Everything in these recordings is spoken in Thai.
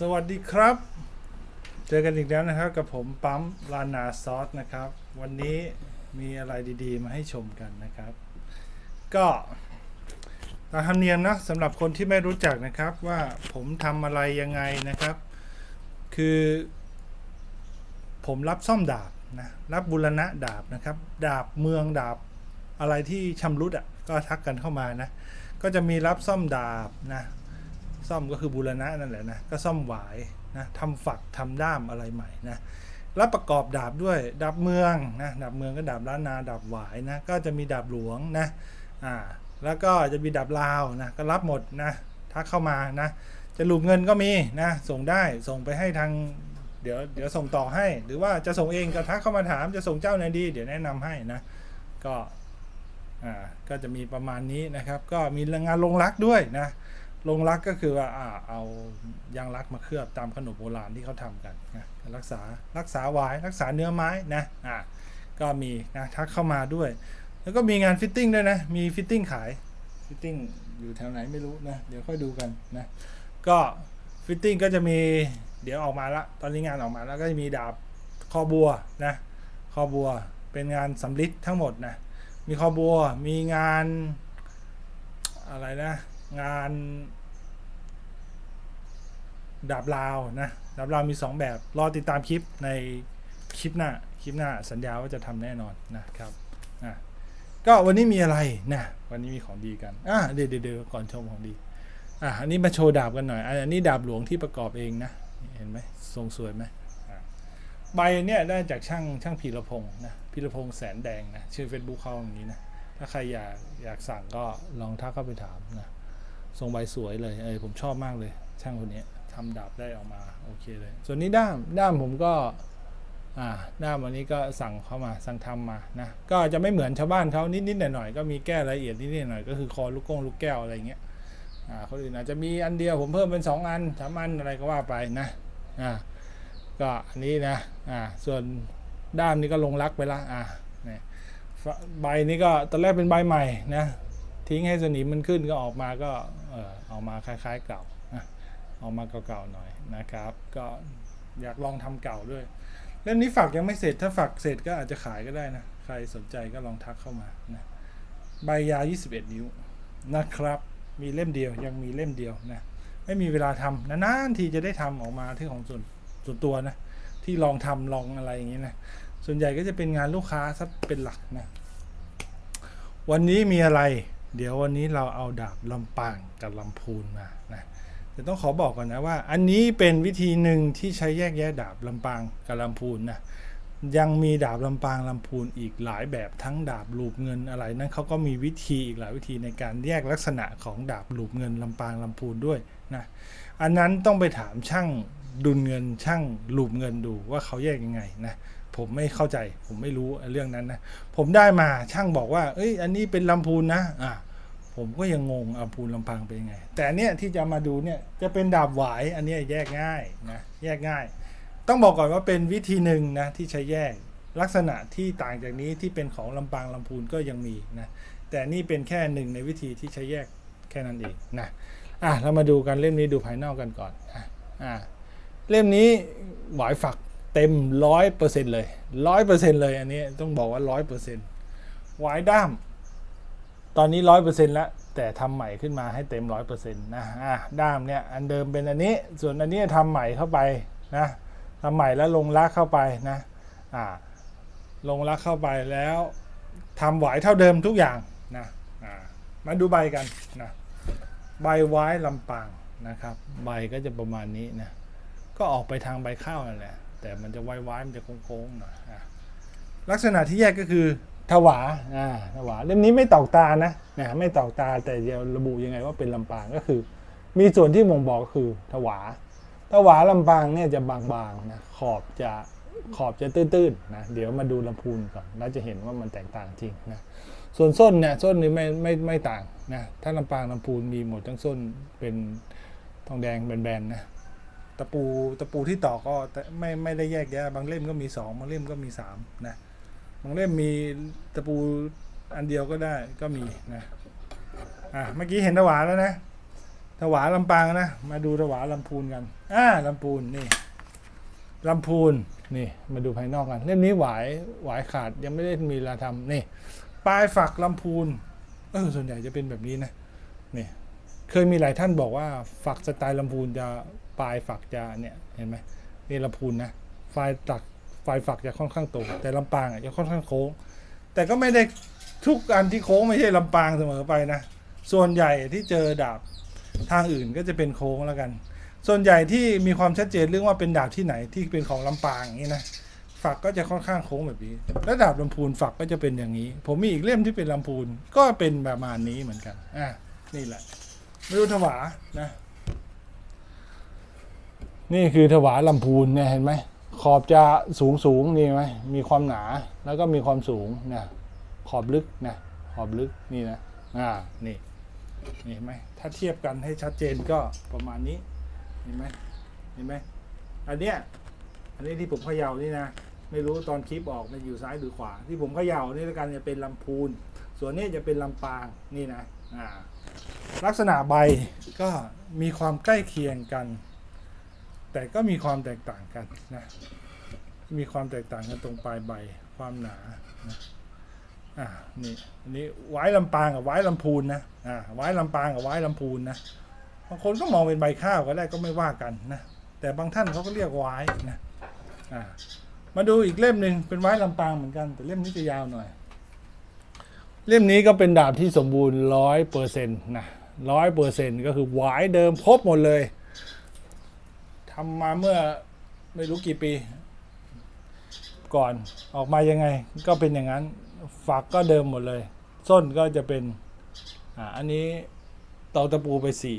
สวัสดีครับ เจอกันอีกแล้วนะครับ กับผมปั๊มลานาซอสนะครับ วันนี้มีอะไรดีๆ มาให้ชมกันนะครับ ก็ตามธรรมเนียมนะสำหรับคนที่ไม่รู้จักนะครับว่าผมทำอะไรยังไงนะครับ คือ ผมรับซ่อมดาบนะรับบุรณะดาบนะครับ ดาบเมืองดาบอะไรที่ชำรุดอะก็ทักกันเข้ามานะ ก็จะมีรับซ่อมดาบนะ ซ่อมก็คือบูรณะนั่นแหละนะก็ซ่อมหวายนะทำฝักทำด้ามอะไรใหม่นะแล้วประกอบดาบด้วยดาบเมืองนะดาบเมืองก็ดาบล้านนาดาบหวายนะก็จะมีดาบหลวงนะอ่าแล้วก็จะมีดาบลาวนะก็รับหมดนะทักเข้ามานะจะหลุมเงินก็มีนะส่งได้ส่งไปให้ทางเดี๋ยวเดี๋ยวส่งต่อให้ หรือว่าจะส่งเองก็ทักเข้ามาถามจะส่งเจ้าไหนดี เดี๋ยวแนะนำให้นะก็อ่าก็จะมีประมาณนี้นะครับ ก็มีงานลงรักด้วยนะ ลงรักก็คือว่าอ่าเอายางรักมาเคลือบตามขนมโบราณที่เขาทำกันนะรักษารักษาหวายรักษาเนื้อไม้นะอ่าก็มีนะทักเข้ามาด้วย แล้วก็มีงานฟิตติ้งด้วยนะ มีฟิตติ้งขายฟิตติ้งอยู่แถวไหนไม่รู้นะเดี๋ยวค่อยดูกันนะก็ฟิตติ้งก็จะมีเดี๋ยวออกมาละตอนนี้งานออกมาแล้วก็จะมีดาบคอบัวนะคอบัวเป็นงานสำลิดทั้งหมดนะมีคอบัวมีงานอะไรนะงาน ดาบลาวนะดาบลาวมี 2 แบบ รอติดตามคลิปในคลิปหน้าคลิปหน้าสัญญาว่าจะทำแน่นอนนะครับอะก็วันนี้มีอะไรนะวันนี้มีของดีกันอะเดี๋ยวเดี๋ยวก่อนชมของดีอะอันนี้มาโชว์ดาบกันหน่อยอันนี้ดาบหลวงที่ประกอบเองนะเห็นไหมทรงสวยไหมใบเนี่ยได้จากช่างช่างพีรพงศ์นะพีรพงศ์แสนแดงนะชื่อ Facebook เขาอย่างนี้นะถ้าใครอยากอยากสั่งก็ลองทักเข้าไปถามนะทรงใบสวยเลยเออผมชอบมากเลยช่างคนนี้ ทำดาบได้ออกมาโอเคเลย ส่วนนี้ด้ามด้ามผมก็อ่าด้ามอันนี้ก็สั่งเข้ามาสั่งทำมานะก็จะไม่เหมือนชาวบ้านเขานิดๆหน่อยๆก็มีแก้รายละเอียดนิดๆหน่อยก็คือคอลูกกงลูกแก้วอะไรเงี้ยอ่าคนอื่นอาจจะมีอันเดียวผมเพิ่มเป็นสองอันสามอันอะไรก็ว่าไปนะอ่าก็อันนี้นะอ่าส่วนด้ามนี้ก็ลงรักไปละอ่าเนี่ยใบนี้ก็ตอนแรกเป็นใบใหม่นะทิ้งให้สนิมมันขึ้นก็ออกมาก็เออออกมาคล้าย ๆ เก่า ออกมาเก่าๆหน่อยนะครับ ก็อยากลองทำเก่าด้วย เล่มนี้ฝักยังไม่เสร็จถ้าฝักเสร็จก็อาจจะขายก็ได้นะ ใครสนใจก็ลองทักเข้ามานะใบยาว 21 นิ้วนะครับ มีเล่มเดียวยังมีเล่มเดียวนะไม่มีเวลาทำนานๆทีจะได้ทำออกมาที่ของส่วนส่วนตัวนะ ที่ลองทำลองอะไรอย่างนี้นะ ส่วนใหญ่ก็จะเป็นงานลูกค้าซะเป็นหลักนะ วันนี้มีอะไร เดี๋ยววันนี้เราเอาดาบลำปางกับลำพูนมานะ แต่ต้องขอบอกก่อนนะว่า อันนี้เป็นวิธีหนึ่งที่ใช้แยกแยะดาบลำปางกับลำพูนนะยังมีดาบลำปางลำพูนอีกหลายแบบทั้งดาบหลูบเงินอะไรนั้นเขาก็มีวิธีอีกหลายวิธีในการแยกลักษณะของดาบหลูบเงินลำปางลำพูนด้วยนะอันนั้นต้องไปถามช่างดุลเงินช่างหลูบเงินดูว่าเขาแยกยังไงนะผมไม่เข้าใจผมไม่รู้เรื่องนั้นนะผมได้มาช่างบอกว่า เอ้ย อันนี้เป็นลำพูนนะอะ ผมก็ยังงงลำพูนลำพังเป็นยังไง แต่อันเนี่ยที่จะมาดูเนี่ยจะเป็นดาบหวายอันนี้แยกง่ายนะแยกง่าย ต้องบอกก่อนว่าเป็นวิธีหนึ่งนะที่ใช้แยกลักษณะที่ต่างจากนี้ที่เป็นของลำปางลำพูนก็ยังมีนะแต่นี่เป็นแค่หนึ่งในวิธีที่ใช้แยกแค่นั้นเองนะอะเรามาดูกันเล่มนี้ดูภายนอกกันก่อนอะอะเล่มนี้หวายฝักเต็มร้อยเปอร์เซ็นเลยร้อยเปอร์เซ็นเลยอันนี้ต้องบอกว่าร้อยเปอร์เซ็นหวายด้าม ตอนนี้ร้อยเปอร์เซ็นต์แล้วแต่ทำใหม่ขึ้นมาให้เต็มร้อยเปอร์เซ็นต์นะอะด้ามเนี่ยอันเดิมเป็นอันนี้ส่วนอันนี้ทำใหม่เข้าไปนะทำใหม่แล้วลงรักเข้าไปนะอ่าลงรักเข้าไปแล้วทำไหวเท่าเดิมทุกอย่างนะอ่ามาดูใบกันนะใบไว้ลำปางนะครับ ใบก็จะประมาณนี้นะก็ออกไปทางใบข้าวนั่นแหละแต่มันจะไว้ๆมันจะโค้งๆหน่อยอะลักษณะที่แยกก็คือ ถวาอ่าถวาเล่มนี้ไม่ตอกตานะนะไม่ตอกตาแต่จะระบุยังไงว่าเป็นลำปางก็คือ มีส่วนที่บ่งบอกคือถวาถวาลำปางเนี่ยจะบางๆนะขอบจะขอบจะตื้นๆนะเดี๋ยวมาดูลำพูนก่อนแล้วจะเห็นว่ามันแตกต่างจริงนะส่วนส้นเนี่ยส้นนี่ไม่ไม่ไม่ต่างนะถ้าลำปางลำพูนมีหมดทั้งส้นเป็นทองแดงแบนๆนะตะปูตะปูที่ต่อก็แต่ไม่ไม่ได้แยกแยะบางเล่มก็มีสองบางเล่มก็มีสามนะางเล่มมีตะปูอันเดียวก็ได้ก็มีนะอะเมื่อกี้เห็นตะหวาแล้วนะถวาลำปางนะมาดูถวาลำพูนกันอ่าลำพูนนี่ลำพูนนี่มาดูภายนอกกัน เล่มนี้หวายหวายขาดยังไม่ได้มีลาทำนี่ปลายฝักลำพูนเออส่วนใหญ่จะเป็นแบบนี้นะนี่เคยมีหลายท่านบอกว่าฝักสไตล์ลำพูนจะปลายฝักจะเนี่ยเห็นไหมนี่ลำพูนนะปลายตัก ปลายฝักจะค่อนข้างตรงแต่ลำปางอะจะค่อนข้างโค้ง แต่ก็ไม่ได้ทุกอันที่โค้งไม่ใช่ลำปางเสมอไปนะส่วนใหญ่ที่เจอดาบทางอื่นก็จะเป็นโค้งแล้วกัน ส่วนใหญ่ที่มีความชัดเจนเรื่องว่าเป็นดาบที่ไหนที่เป็นของลำปางอย่างนี้นะฝักก็จะค่อนข้างโค้งแบบนี้แล้วดาบลำพูนฝักก็จะเป็นอย่างนี้ ผมมีอีกเล่มที่เป็นลำพูนก็เป็นประมาณนี้เหมือนกันอะนี่แหละไม่รู้ถวานะ นี่คือถวาลำพูนเนี่ยเห็นไหม ขอบจะสูงสูงนี่ไหมมีความหนาแล้วก็มีความสูงนะขอบลึกนะขอบลึกนี่นะอ่านี่นี่เห็นไหมถ้าเทียบกันให้ชัดเจนก็ประมาณนี้เห็นไหมเห็นไหมอันเนี้ยอันนี้ที่ผมเขย่านี่นะไม่รู้ตอนคลิปออกมันอยู่ซ้ายหรือขวา ที่ผมเขย่านี่ล้วกันจะเป็นลำพูน ส่วนนี้จะเป็นลำปางนี่นะอ่าลักษณะใบก็มีความใกล้เคียงกัน แต่ก็มีความแตกต่างกันนะมีความแตกต่างกันตรงปลายใบความหนานะอ่านี่อันนี้ไว้ลำปางกับไว้ลำพูนนะอ่าไว้ลำปางกับไว้ลำพูนนะบางคนก็มองเป็นใบข้าวก็ได้ก็ไม่ว่ากันนะแต่บางท่านเขาก็เรียกไว้นะอ่ามาดูอีกเล่มหนึ่งเป็นไว้ลำปางเหมือนกัน แต่เล่มนี้จะยาวหน่อย เล่มนี้ก็เป็นดาบที่สมบูรณ์ร้อยเปอร์เซ็นต์นะร้อยเปอร์เซ็นต์ก็คือหวายเดิมครบหมดเลย ทำมาเมื่อไม่รู้กี่ปี ก่อนออกมายังไง ก็เป็นอย่างนั้นฝักก็เดิมหมดเลย ส้นก็จะเป็นอ่าอันนี้ตอกตะปูไปสี่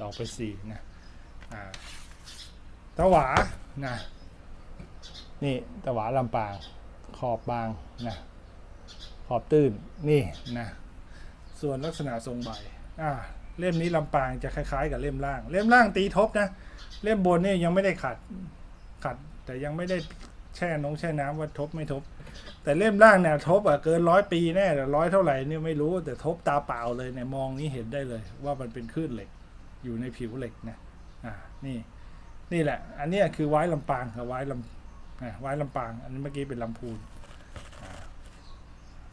ตอกไปสี่นะอ่าตะหวานะนี่ตะหวาลำปาง ขอบบางนะขอบตื้นนี่นะส่วนลักษณะทรงใบอ่า เล่มนี้ลำปางจะคล้ายๆ กับเล่มล่าง เล่มล่างตีทบนะ เล่มบนนี่ยังไม่ได้ขัดขัด แต่ยังไม่ได้แช่น้องแช่น้ำว่าทบไม่ทบ แต่เล่มล่างเนี่ยทบอะเกินร้อยปีแน่แต่ร้อยเท่าไหร่เนี่ยไม่รู้แต่ทบตาเปล่าเลยเนี่ยมองนี้เห็นได้เลย ว่ามันเป็นคลื่นเหล็ก อยู่ในผิวเหล็กนะอ่านี่นี่แหละ อันนี้คือไว้ลำปางกับไว้ลำอะไว้ลำปาง อันนี้เมื่อกี้เป็นลำพูนอ่า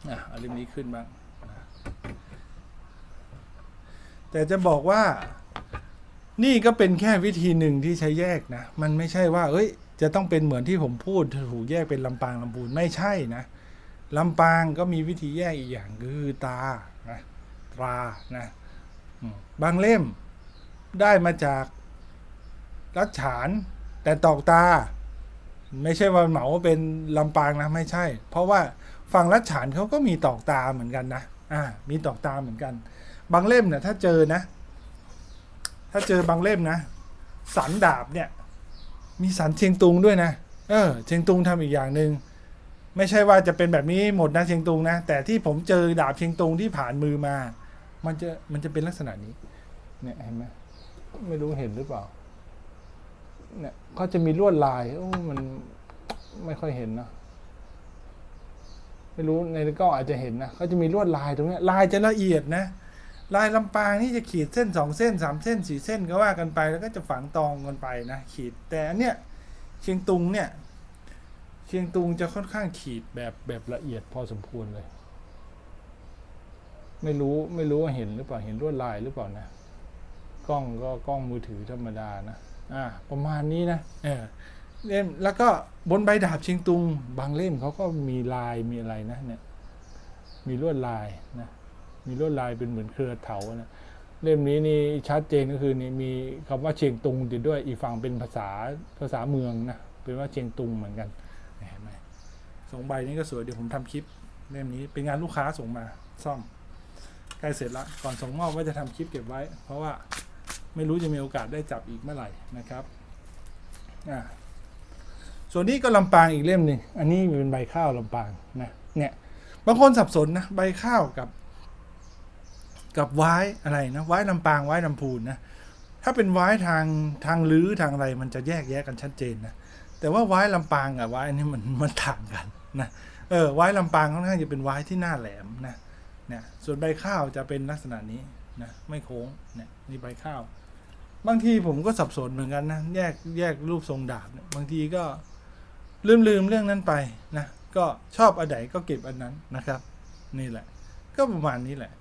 อะอาเรื่องนี้ขึ้นบ้างอ่า แต่จะบอกว่านี่ก็เป็นแค่วิธีหนึ่งที่ใช้แยกนะ มันไม่ใช่ว่า เอ้ย จะต้องเป็นเหมือนที่ผมพูดถูกแยกเป็นลำปางลำพูนไม่ใช่นะลำปางก็มีวิธีแยกอีกอย่างคือตานะตรานะบางเล่มได้มาจากรัดฉาน แต่ตอกตา ไม่ใช่ว่าเหมาว่าเป็นลำปางนะไม่ใช่ เพราะว่าฝั่งรัดฉานเขาก็มีตอกตาเหมือนกันนะอ่ามีตอกตาเหมือนกัน บางเล่มเนี่ยถ้าเจอนะ ถ้าเจอบางเล่มนะสันดาบเนี่ย มีสันเชียงตุงด้วยนะเออเชียงตุงทำอีกอย่างหนึ่งไม่ใช่ว่าจะเป็นแบบนี้หมดนะเชียงตุงนะแต่ที่ผมเจอดาบเชียงตุงที่ผ่านมือมา มันจะมันจะเป็นลักษณะนี้ เนี่ยเห็นไหมไม่รู้เห็นหรือเปล่า เนี่ยเขาจะมีลวดลายโอ้มันไม่ค่อยเห็นนะไม่รู้ในกล้องอาจจะเห็นนะเขาจะมีลวดลายตรงเนี้ยลายจะละเอียดนะ ลายลำปางนี่จะขีดเส้นสองเส้นสามเส้นสี่เส้นก็ว่ากันไปแล้วก็จะฝังตองกันไปนะขีดแต่อันเนี้ยเชียงตุงเนี่ยเชียงตุงจะค่อนข้างขีดแบบแบบละเอียดพอสมควรเลย ไม่รู้ไม่รู้ว่าเห็นหรือเปล่าเห็นลวดลายหรือเปล่านะกล้องก็กล้องมือถือธรรมดานะอ่าประมาณนี้นะเออเล่มแล้วก็บนใบดาบเชียงตุง บางเล่มเขาก็มีลายมีอะไรนะเนี่ยมีลวดลายนะ มีลวดลายเป็นเหมือนเครือเถานะเล่มนี้นี่ชัดเจนก็คือนี่มีคำว่าเชียงตุงติดด้วยอีกฝั่งเป็นภาษาภาษาเมืองนะเป็นว่าเชียงตุงเหมือนกันเห็นไหมสองใบนี้ก็สวยเดี๋ยวผมทำคลิปเล่มนี้เป็นงานลูกค้าส่งมาซ่อมใกล้เสร็จล้วก่อนส่งมอบว่าจะทำคลิปเก็บไว้ เพราะว่าไม่รู้จะมีโอกาสได้จับอีกเมื่อไหร่นะครับอ่าส่วนนี้ก็ลำปางอีกเล่มหนึ่งอันนี้เป็นใบข้าวลำปางนะเนี่ยบางคนสับสนนะใบข้าวกับ กับไว้อะไรนะไว้ลำปางไว้ลำพูนนะถ้าเป็นไว้ทางทางลื้อทางอะไรมันจะแยกแยะกันชัดเจนนะแต่ว่าไว้ลำปางกับไว้อันนี้มันมันต่างกันนะเออไว้ลำปางค่อนข้างจะเป็นไว้ที่หน้าแหลมนะเนี่ยส่วนใบข้าวจะเป็นลักษณะนี้นะไม่โค้งเนี่ยนี่ใบข้าว บางทีผมก็สับสนเหมือนกันนะแยกแยกรูปทรงดาบเนี่ยบางทีก็ลืมลืมเรื่องนั้นไปนะก็ชอบอันไหนก็เก็บอันนั้นนะครับ นี่แหละ ก็ประมาณนี้แหละ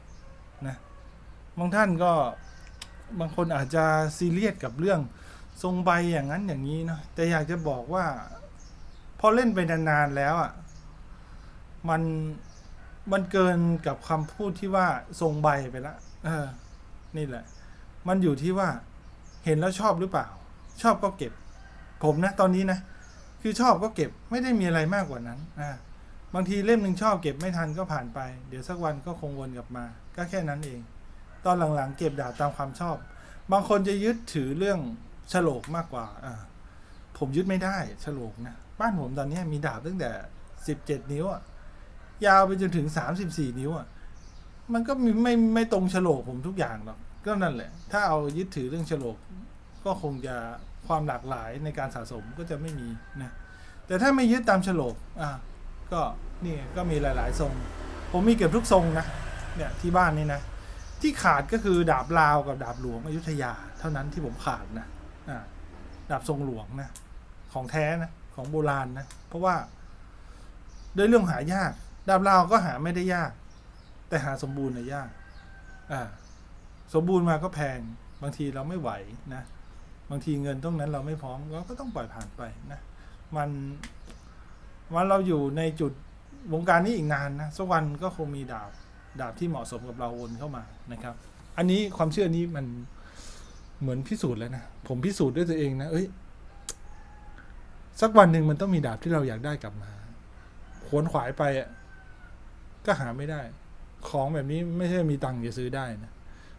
บางท่านก็บางคนอาจจะซีเรียสกับเรื่องทรงใบอย่างนั้นอย่างนี้เนาะแต่อยากจะบอกว่า พอเล่นไปนานๆแล้วอะมันมันเกินกับคำพูดที่ว่าทรงใบไปละเออ นี่แหละ มันอยู่ที่ว่า เห็นแล้วชอบหรือเปล่า ชอบก็เก็บ ผมนะ ตอนนี้นะคือชอบก็เก็บไม่ได้มีอะไรมากกว่านั้นอ่าบางทีเล่มหนึ่งชอบเก็บไม่ทันก็ผ่านไป เดี๋ยวสักวันก็คงวนกลับมา ก็แค่นั้นเอง ตอนหลังๆ เก็บดาบตามความชอบ บางคนจะยึดถือเรื่องฉลกมากกว่าอ่าผมยึดไม่ได้ฉลกนะบ้านผมตอนนี้มีดาบตั้งแต่สิบเจ็ดนิ้วอะยาวไปจนถึงสามสิบสี่นิ้วอะมันก็มีไม่ไม่ตรงฉลกผมทุกอย่างหรอกก็นั่นแหละ ถ้าเอายึดถือเรื่องฉลกก็คงจะความหลากหลายในการสะสมก็จะไม่มีนะแต่ถ้าไม่ยึดตามฉลกอะก็นี่ก็มีหลาย ๆ ทรง ผมมีเก็บทุกทรงนะเนี่ยที่บ้านนี่นะ ที่ขาดก็คือดาบลาวกับดาบหลวงอยุธยา เท่านั้นที่ผมขาดนะดาบทรงหลวงนะ ของแท้นะ ของโบราณนะ เพราะว่าด้วยเรื่องหายาก ดาบลาวก็หาไม่ได้ยาก แต่หาสมบูรณ์นะยากสมบูรณ์มาก็แพง บางทีเราไม่ไหวนะ บางทีเงินตรงนั้นเราไม่พร้อมเราก็ต้องปล่อยผ่านไปนะ มันวันเราอยู่ในจุดวงการนี้อีกนานนะสักวันก็คงมีดาบ ดาบที่เหมาะสมกับเราวนเข้ามานะครับ อันนี้ความเชื่อนี้มันเหมือนพิสูจน์แล้วนะ ผมพิสูจน์ด้วยตัวเองนะ เอ้ย สักวันหนึ่งมันต้องมีดาบที่เราอยากได้กลับมาขวนขวายไปอะก็หาไม่ได้ ของแบบนี้ไม่ใช่มีตังค์จะซื้อได้นะ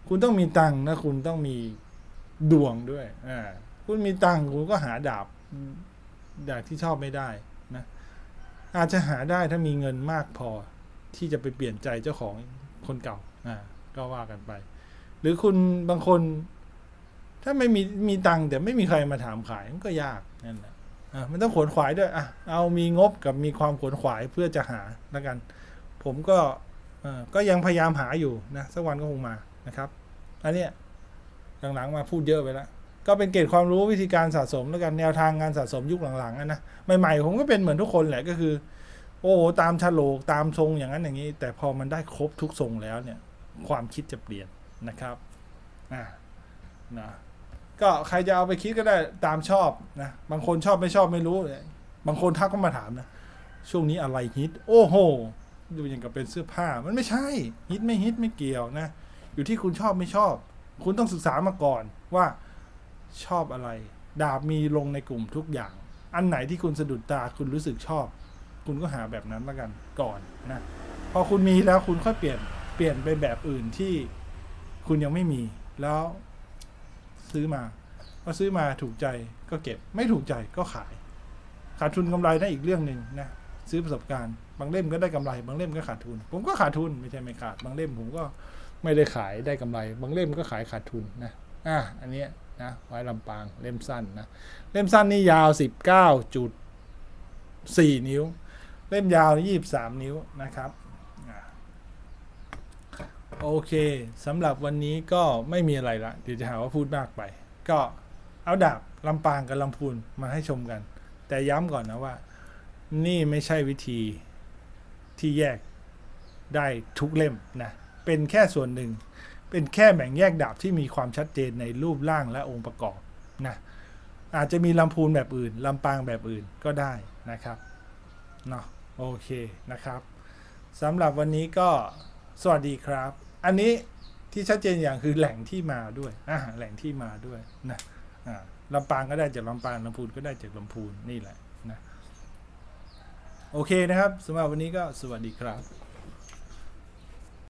คุณต้องมีตังค์นะ คุณต้องมีดวงด้วยอ่าคุณมีตังค์คุณก็หาดาบดาบที่ชอบไม่ได้นะ อาจจะหาได้ถ้ามีเงินมากพอ ที่จะไปเปลี่ยนใจเจ้าของคนเก่าอ่าก็ว่ากันไป หรือคุณบางคน ถ้าไม่มีมีตังค์แต่ไม่มีใครมาถามขายมันก็ยากนั่นแหละอะมันต้องขวนขวายด้วยอะเอามีงบกับมีความขวนขวายเพื่อจะหาแล้วกัน ผมก็เออก็ยังพยายามหาอยู่นะสักวันก็คงมานะครับอันเนี้ยหลังๆมาพูดเยอะไปแล้วก็เป็นเกร็ดความรู้วิธีการสะสมแล้วกันแนวทางงานสะสมยุคหลังๆนะใหม่ๆผมก็เป็นเหมือนทุกคนแหละก็คือ โอ้โหตามฉลกตามทรงอย่างนั้นอย่างนี้ แต่พอมันได้ครบทุกทรงแล้วเนี่ย ความคิดจะเปลี่ยนนะครับอ่านะก็ใครจะเอาไปคิดก็ได้ตามชอบนะบางคนชอบไม่ชอบไม่รู้ บางคนทักก็มาถามนะช่วงนี้อะไรฮิต โอ้โหดูอย่างกับเป็นเสื้อผ้ามันไม่ใช่ฮิตไม่ฮิตไม่เกี่ยวนะ อยู่ที่คุณชอบไม่ชอบ คุณต้องศึกษามาก่อนว่าชอบอะไร ดาบมีลงในกลุ่มทุกอย่าง อันไหนที่คุณสะดุดตาคุณรู้สึกชอบ คุณก็หาแบบนั้นละกันก่อนนะพอคุณมีแล้วคุณค่อยเปลี่ยนเปลี่ยนไปแบบอื่นที่คุณยังไม่มี แล้วซื้อมาก็ซื้อมาถูกใจก็เก็บ ไม่ถูกใจก็ขาย ขาดทุนกำไรได้อีกเรื่องหนึ่งนะซื้อประสบการณ์ บางเล่มก็ได้กำไร บางเล่มก็ขาดทุน ผมก็ขาดทุนไม่ใช่ไม่ขาด บางเล่มผมก็ไม่ได้ขายได้กำไร บางเล่มก็ขายขาดทุนนะอะอันเนี้ยนะไว้ลำปางเล่มสั้นนะเล่มสั้นนี่ยาวสิบเก้าจุดสี่นิ้ว เล่มยาวยี่บสามนิ้วนะครับโอเคสำหรับวันนี้ก็ไม่มีอะไรละเดี๋ยวจะหาว่าพูดมากไป ก็เอาดาบลำปางกับลำพูนมาให้ชมกัน แต่ย้ำก่อนนะว่า นี่ไม่ใช่วิธีที่แยกได้ทุกเล่มนะ เป็นแค่ส่วนหนึ่ง เป็นแค่แบ่งแยกดาบที่มีความชัดเจนในรูปร่างและองค์ประกอบนะอาจจะมีลำพูนแบบอื่นลำปางแบบอื่นก็ได้นะครับ เนาะโอเคนะครับสำหรับวันนี้ก็สวัสดีครับ อันนี้ที่ชัดเจนอย่างคือแหล่งที่มาด้วยอ่าแหล่งที่มาด้วยนะอ่าลำปางก็ได้จากลำปางลำพูนก็ได้จากลำพูนนี่แหละนะโอเคนะครับสำหรับวันนี้ก็สวัสดีครับ